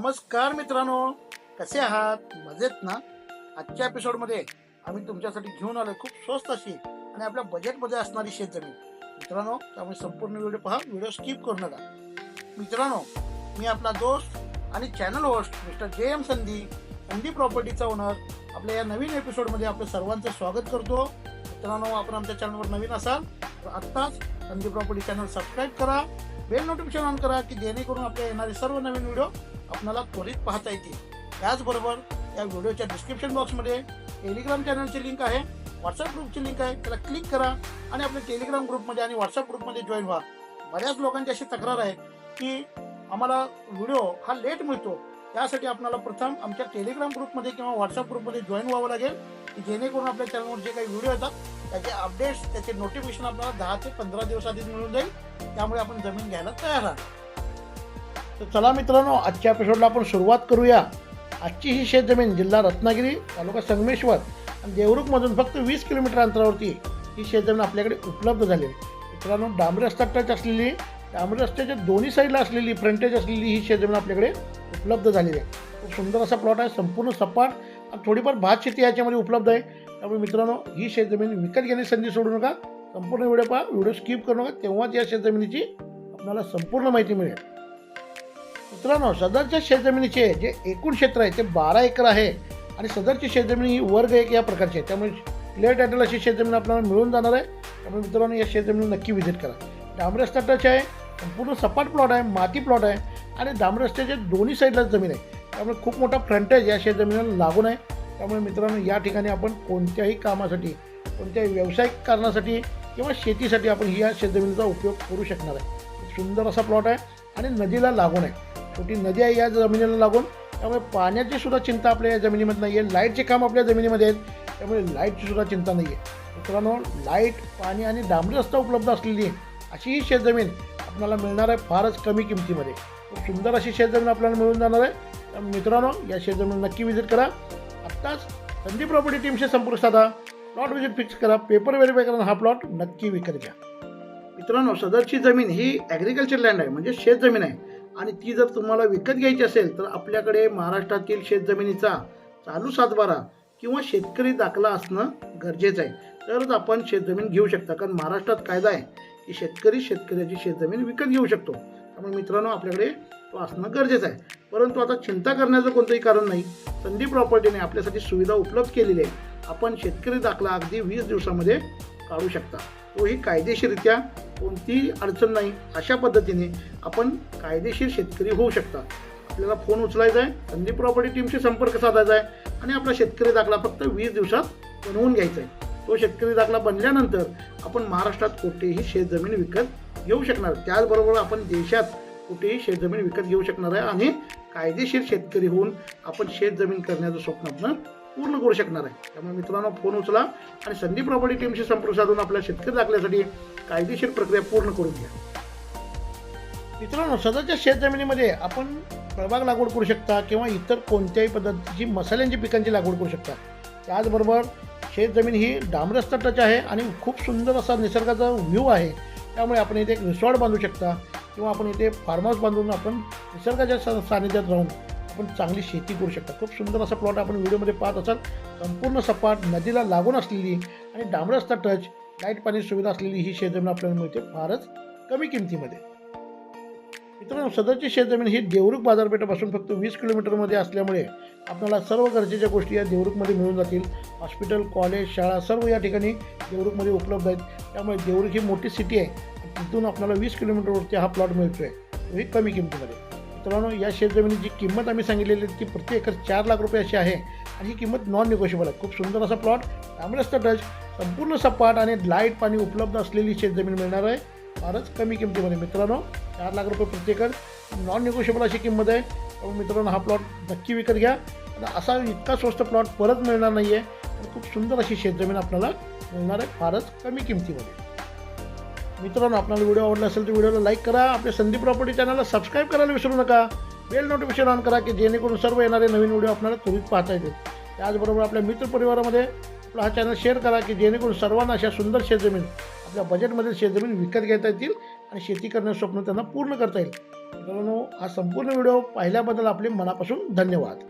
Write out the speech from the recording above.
नमस्कार मित्रांनो कसे आहात? मजेत ना? आजच्या एपिसोडमध्ये आम्ही तुमच्यासाठी घेऊन आलो खूप स्वस्त अशी आणि आपल्या बजेटमध्ये असणारी शेतजमीन. मित्रांनो त्यामुळे संपूर्ण व्हिडिओ पहा व्हिडिओ स्किप करू नका. मित्रांनो मी आपला दोस्त आणि channel host mister J M Sandhi Sandhi प्रॉपर्टीचा owner आपल्या या नवीन एपिसोडमध्ये आपलं सर्वांचं स्वागत करतो. मित्रांनो आपण आमच्या चॅनलवर नवीन असाल तर आत्ताच संधी प्रॉपर्टी चॅनल सबस्क्राईब करा. बेल नोटिफिकेशन ऑन करा की जेणेकरून आपल्या येणारे सर्व नवीन व्हिडिओ आपल्याला त्वरित पाहता येतील. त्याचबरोबर या व्हिडिओच्या डिस्क्रिप्शन बॉक्समध्ये टेलिग्राम चॅनलची लिंक आहे व्हॉट्सअप ग्रुपची लिंक आहे त्याला क्लिक करा आणि आपल्या टेलिग्राम ग्रुपमध्ये आणि व्हॉट्सअप ग्रुपमध्ये जॉईन व्हा. बऱ्याच लोकांची अशी तक्रार आहे की आम्हाला व्हिडिओ हा लेट मिळतो. त्यासाठी आपल्याला प्रथम आमच्या टेलिग्राम ग्रुपमध्ये किंवा व्हॉट्सअप ग्रुपमध्ये जॉईन व्हावं लागेल की जेणेकरून आपल्या चॅनलवर जे काही व्हिडिओ येतात त्याचे अपडेट्स त्याचे नोटिफिकेशन आपल्याला दहा ते पंधरा दिवस आधीच मिळून जाईल. त्यामुळे आपण जमीन घ्यायला तयार आहात. तर चला मित्रांनो आजच्या एपिसोडला आपण सुरुवात करूया. आजची ही शेतजमीन जिल्हा रत्नागिरी तालुका संगमेश्वर आणि देवरुखमधून फक्त वीस किलोमीटर अंतरावरती ही शेतजमीन आपल्याकडे उपलब्ध झालेली आहे. मित्रांनो डांबरी रस्ता टच असलेली डांबरी रस्त्याच्या दोन्ही साईडला असलेली फ्रंटेज असलेली ही शेतजमीन आपल्याकडे उपलब्ध झालेली आहे. खूप सुंदर असा प्लॉट आहे संपूर्ण सपाट आणि थोडीफार भात शेती याच्यामध्ये उपलब्ध आहे. त्यामुळे मित्रांनो ही शेतजमीन विकत घेण्याची संधी सोडू नका. संपूर्ण व्हिडिओ पहा व्हिडिओ स्किप करू नका. तेव्हाच या शेतजमिनीची आपल्याला संपूर्ण माहिती मिळेल. मित्रांनो सदरच्या शेतजमिनीचे जे एकूण क्षेत्र आहे ते बारा एकर आहे आणि सदरची शेतजमीन ही वर्ग एक या प्रकारची आहे. त्यामुळे क्लिअर टायटल अशी शेतजमीन आपल्याला मिळून जाणार आहे. त्यामुळे मित्रांनो या शेतजमीन नक्की व्हिजिट करा. डांबरी रस्ता टच आहे संपूर्ण सपाट प्लॉट आहे माती प्लॉट आहे आणि डांबरी रस्त्याच्या दोन्ही साईडला जमीन आहे. त्यामुळे खूप मोठा फ्रंटेज या शेतजमिनीला लागून आहे. त्यामुळे मित्रांनो या ठिकाणी आपण कोणत्याही कामासाठी कोणत्याही व्यावसायिक कारणासाठी किंवा शेतीसाठी आपण ही या शेतजमिनीचा उपयोग करू शकणार आहे. सुंदर असा प्लॉट आहे आणि नदीला लागून आहे. छोटी नदी आहे या जमिनीला लागून. त्यामुळे पाण्याची सुद्धा चिंता आपल्या या जमिनीमध्ये नाही आहे लाईटचे काम आपल्या जमिनीमध्ये आहेत. त्यामुळे लाईटची सुद्धा चिंता नाही आहे मित्रांनो लाइट पाणी आणि डांबरी रस्ता उपलब्ध असलेली अशी ही शेतजमीन आपल्याला मिळणार आहे फारच कमी किमतीमध्ये. सुंदर अशी शेतजमीन आपल्याला मिळून जाणार आहे. तर मित्रांनो या शेतजमीन नक्की विजिट करा. आत्ताच संधी प्रॉपर्टी टीमशी संपर्क साधा प्लॉट विजिट फिक्स करा. पेपर व्हेरीफाय करा हा प्लॉट नक्की विकत घ्या. मित्रांनो सदरची जमीन ही ॲग्रिकल्चर लँड आहे म्हणजे शेतजमीन आहे. आणि ती जर तुम्हाला विकत घ्यायची असेल तर आपल्याकडे महाराष्ट्रातील शेतजमिनीचा चालू सातबारा किंवा शेतकरी दाखला असणं गरजेचं आहे. तरच आपण शेतजमीन घेऊ शकता. कारण महाराष्ट्रात कायदा आहे की शेतकरी शेतकऱ्याची शेतजमीन विकत घेऊ शकतो. त्यामुळे मित्रांनो आपल्याकडे तो असणं गरजेचं आहे. परंतु आता चिंता करण्याचं कोणतंही कारण नाही. संधी प्रॉपर्टीने आपल्यासाठी सुविधा उपलब्ध केलेली आहे. आपण शेतकरी दाखला अगदी वीस दिवसामध्ये काढू शकता. तोही कायदेशीररित्या कोणतीही अडचण नाही. अशा पद्धतीने आपण कायदेशीर शेतकरी होऊ शकता. आपल्याला फोन उचलायचा आहे. संधी प्रॉपर्टी टीमशी संपर्क साधायचा आहे. आणि आपला शेतकरी दाखला फक्त वीस दिवसात बनवून घ्यायचा आहे. तो शेतकरी दाखला बनल्यानंतर आपण महाराष्ट्रात कुठेही शेतजमीन विकत घेऊ शकणार. त्याचबरोबर आपण देशात कुठेही शेतजमीन विकत घेऊ शकणार आहे आणि कायदेशीर शेतकरी होऊन आपण शेतजमीन करण्याचं स्वप्न आपण पूर्ण करू शकणार आहे. त्यामुळे मित्रांनो फोन उचला आणि संधी प्रॉपर्टी टीमशी संपर्क साधून आपल्या शेतकरी दाखल्यासाठी कायदेशीर प्रक्रिया पूर्ण करून घ्या. मित्रांनो सध्याच्या शेतजमिनीमध्ये आपण फळबाग लागवड करू शकता किंवा इतर कोणत्याही पद्धतीची मसाल्यांची पिकांची लागवड करू शकता. त्याचबरोबर शेतजमीन ही डांबरस्त टच आहे आणि खूप सुंदर असा निसर्गाचा व्ह्यू आहे. त्यामुळे आपण इथे एक रिसॉर्ट बांधू शकता. किंवा आपण इथे फार्म हाऊस बांधून आपण निसर्गाच्या सानिध्यात राहून आपण चांगली शेती करू शकता. खूप सुंदर असा प्लॉट आपण व्हिडिओमध्ये पाहत असाल. संपूर्ण सपाट नदीला लागून असलेली आणि डांबरस्ता टच लाइट पाणी सुविधा असलेली ही शेतजमीन आपल्याला मिळते फारच कमी किमतीमध्ये. मित्रांनो सदरची शेतजमीन ही देवरुख बाजारपेठेपासून फक्त वीस किलोमीटरमध्ये असल्यामुळे आपल्याला सर्व गरजेच्या गोष्टी या देवरुखमध्ये मिळून जातील. हॉस्पिटल कॉलेज शाळा सर्व या ठिकाणी देवरुखमध्ये उपलब्ध आहेत. त्यामुळे देवरुख ही मोठी सिटी आहे. तिथून आपल्याला वीस किलोमीटरवरती हा प्लॉट मिळतो आहे कमी किमतीमध्ये. मित्रांनो या शेतजमिनीची किंमत आम्ही सांगितलेली आहे ती प्रति एकर चार लाख रुपये अशी आहे. आणि ही किंमत नॉन निगोशिएबल आहे. खूप सुंदर असा प्लॉट डांबरस्ता टच संपूर्ण सपाट आणि लाइट पाणी उपलब्ध असलेली शेतजमीन मिळणार आहे. फारच कमी किमतीमध्ये. मित्रांनो चार लाख रुपये प्रति एकर नॉन निगोशिएबल अशी किंमत आहे. त्यामुळे मित्रांनो हा प्लॉट नक्की विकत घ्या. आणि असा इतका स्वस्त प्लॉट परत मिळणार नाही आहे खूप सुंदर अशी शेतजमीन आपल्याला मिळणार आहे. फारच कमी किमतीमध्ये. मित्रांनो आपल्याला व्हिडिओ आवडला असेल तर व्हिडिओला लाईक करा. आपल्या संदीप प्रॉपर्टी चॅनलला सबस्क्राईब करायला विसरू नका. बेल नोटिफिकेशन ऑन करा की जेणेकरून सर्व येणारे नवीन व्हिडिओ आपल्याला त्वरित पाहता येतील. त्याचबरोबर आपल्या मित्रपरिवारामध्ये आपला हा चॅनल शेअर करा की जेणेकरून सर्वांना अशा सुंदर शेतजमीन आपल्या बजेटमधील शेतजमीन विकत घेता येतील आणि शेती करण्याचं स्वप्न त्यांना पूर्ण करता येईल. मित्रांनो हा संपूर्ण व्हिडिओ पाहिल्याबद्दल आपले मनापासून धन्यवाद.